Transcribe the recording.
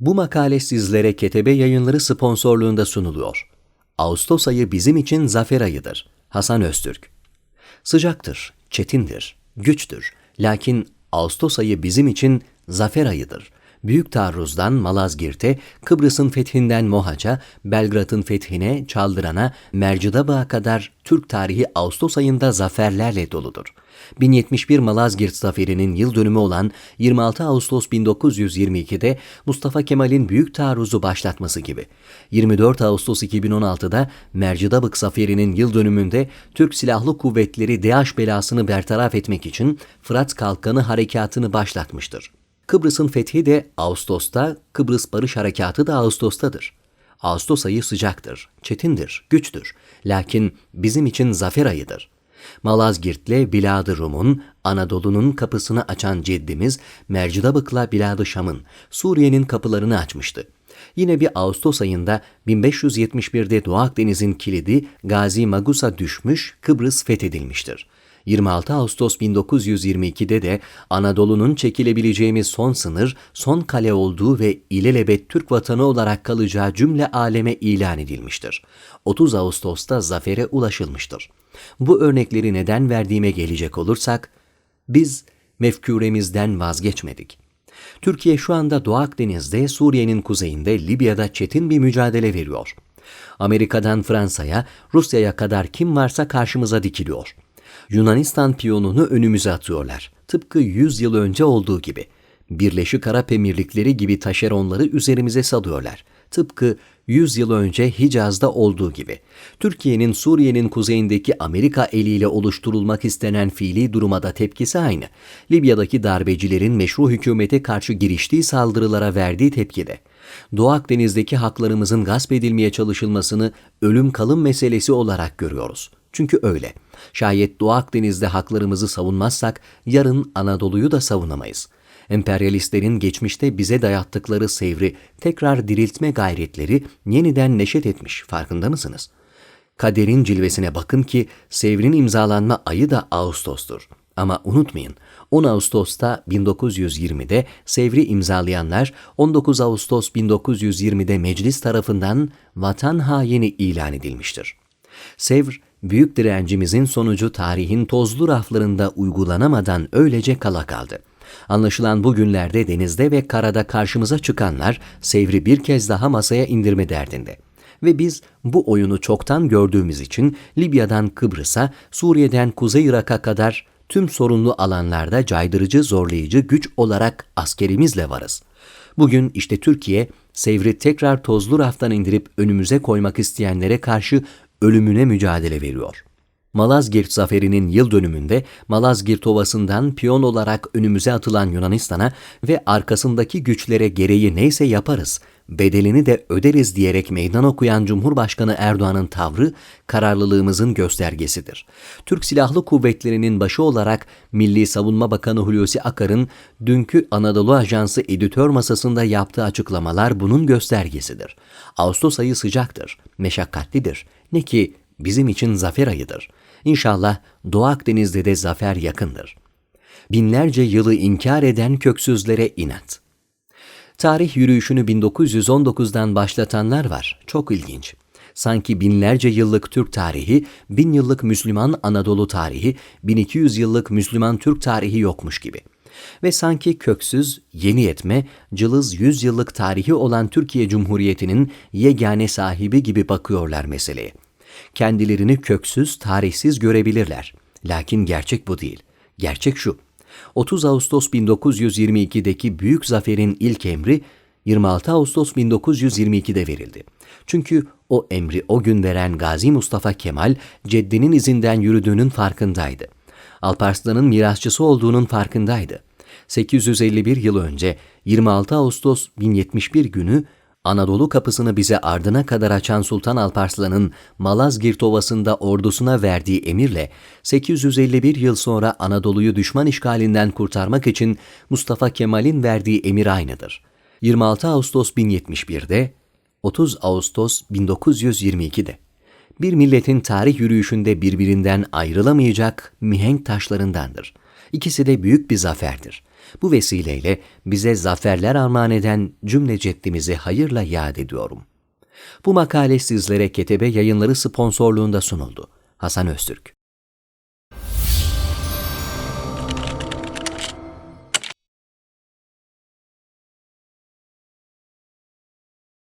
Bu makale sizlere Ketebe Yayınları sponsorluğunda sunuluyor. Ağustos ayı bizim için zafer ayıdır. Hasan Öztürk Sıcaktır, çetindir, güçtür. Lakin Ağustos ayı bizim için zafer ayıdır. Büyük taarruzdan Malazgirt'e, Kıbrıs'ın fethinden Mohaç'a, Belgrad'ın fethine, Çaldıran'a, Mercidabak'a kadar Türk tarihi Ağustos ayında zaferlerle doludur. 1071 Malazgirt Zaferi'nin yıl dönümü olan 26 Ağustos 1922'de Mustafa Kemal'in büyük taarruzu başlatması gibi. 24 Ağustos 2016'da Mercidabık Zaferi'nin yıl dönümünde Türk Silahlı Kuvvetleri DAEŞ belasını bertaraf etmek için Fırat Kalkanı Harekatı'nı başlatmıştır. Kıbrıs'ın fethi de Ağustos'ta, Kıbrıs Barış Harekatı da Ağustos'tadır. Ağustos ayı sıcaktır, çetindir, güçtür. Lakin bizim için zafer ayıdır. Malazgirt'le Bilad-ı Rum'un, Anadolu'nun kapısını açan ceddimiz Mercidabık'la Bilad-ı Şam'ın, Suriye'nin kapılarını açmıştı. Yine bir Ağustos ayında 1571'de Doğu Akdeniz'in kilidi Gazi Magus'a düşmüş, Kıbrıs fethedilmiştir. 26 Ağustos 1922'de de Anadolu'nun çekilebileceğimiz son sınır, son kale olduğu ve ilelebet Türk vatanı olarak kalacağı cümle aleme ilan edilmiştir. 30 Ağustos'ta zafere ulaşılmıştır. Bu örnekleri neden verdiğime gelecek olursak, biz mefküremizden vazgeçmedik. Türkiye şu anda Doğu Akdeniz'de, Suriye'nin kuzeyinde, Libya'da çetin bir mücadele veriyor. Amerika'dan Fransa'ya, Rusya'ya kadar kim varsa karşımıza dikiliyor.'' Yunanistan piyonunu önümüze atıyorlar. Tıpkı 100 yıl önce olduğu gibi. Birleşik Arap Emirlikleri gibi taşeronları üzerimize salıyorlar. Tıpkı 100 yıl önce Hicaz'da olduğu gibi. Türkiye'nin Suriye'nin kuzeyindeki Amerika eliyle oluşturulmak istenen fiili duruma da tepkisi aynı. Libya'daki darbecilerin meşru hükümete karşı giriştiği saldırılara verdiği tepkide. Doğu Akdeniz'deki haklarımızın gasp edilmeye çalışılmasını ölüm kalım meselesi olarak görüyoruz. Çünkü öyle. Şayet Doğu Akdeniz'de haklarımızı savunmazsak yarın Anadolu'yu da savunamayız. Emperyalistlerin geçmişte bize dayattıkları sevri tekrar diriltme gayretleri yeniden neşet etmiş farkında mısınız? Kaderin cilvesine bakın ki sevrin imzalanma ayı da Ağustos'tur. Ama unutmayın 10 Ağustos'ta 1920'de Sevri imzalayanlar 19 Ağustos 1920'de meclis tarafından vatan haini ilan edilmiştir. Sevr büyük direncimizin sonucu tarihin tozlu raflarında uygulanamadan öylece kala kaldı. Anlaşılan bugünlerde denizde ve karada karşımıza çıkanlar Sevr'i bir kez daha masaya indirme derdinde. Ve biz bu oyunu çoktan gördüğümüz için Libya'dan Kıbrıs'a, Suriye'den Kuzey Irak'a kadar tüm sorunlu alanlarda caydırıcı, zorlayıcı güç olarak askerimizle varız. Bugün işte Türkiye, Sevr'i tekrar tozlu raftan indirip önümüze koymak isteyenlere karşı ölümüne mücadele veriyor. Malazgirt zaferinin yıl dönümünde Malazgirt Ovası'ndan piyon olarak önümüze atılan Yunanistan'a ve arkasındaki güçlere gereği neyse yaparız, bedelini de öderiz diyerek meydan okuyan Cumhurbaşkanı Erdoğan'ın tavrı kararlılığımızın göstergesidir. Türk Silahlı Kuvvetleri'nin başı olarak Milli Savunma Bakanı Hulusi Akar'ın dünkü Anadolu Ajansı editör masasında yaptığı açıklamalar bunun göstergesidir. Ağustos ayı sıcaktır, meşakkatlidir. Ne ki bizim için zafer ayıdır. İnşallah Doğu Akdeniz'de de zafer yakındır. Binlerce yılı inkar eden köksüzlere inat. Tarih yürüyüşünü 1919'dan başlatanlar var. Çok ilginç. Sanki binlerce yıllık Türk tarihi, bin yıllık Müslüman Anadolu tarihi, 1200 yıllık Müslüman Türk tarihi yokmuş gibi. Ve sanki köksüz, yeni yetme, cılız 100 yıllık tarihi olan Türkiye Cumhuriyeti'nin yegane sahibi gibi bakıyorlar meseleye. Kendilerini köksüz, tarihsiz görebilirler. Lakin gerçek bu değil. Gerçek şu. 30 Ağustos 1922'deki büyük zaferin ilk emri 26 Ağustos 1922'de verildi. Çünkü o emri o gün veren Gazi Mustafa Kemal ceddinin izinden yürüdüğünün farkındaydı. Alparslan'ın mirasçısı olduğunun farkındaydı. 851 yıl önce 26 Ağustos 1071 günü Anadolu kapısını bize ardına kadar açan Sultan Alparslan'ın Malazgirt Ovası'nda ordusuna verdiği emirle 851 yıl sonra Anadolu'yu düşman işgalinden kurtarmak için Mustafa Kemal'in verdiği emir aynıdır. 26 Ağustos 1071'de, 30 Ağustos 1922'de. Bir milletin tarih yürüyüşünde birbirinden ayrılamayacak mihenk taşlarındandır. İkisi de büyük bir zaferdir. Bu vesileyle bize zaferler armağan eden cümle ceddimizi hayırla yad ediyorum. Bu makale sizlere Ketebe Yayınları sponsorluğunda sunuldu. Hasan Öztürk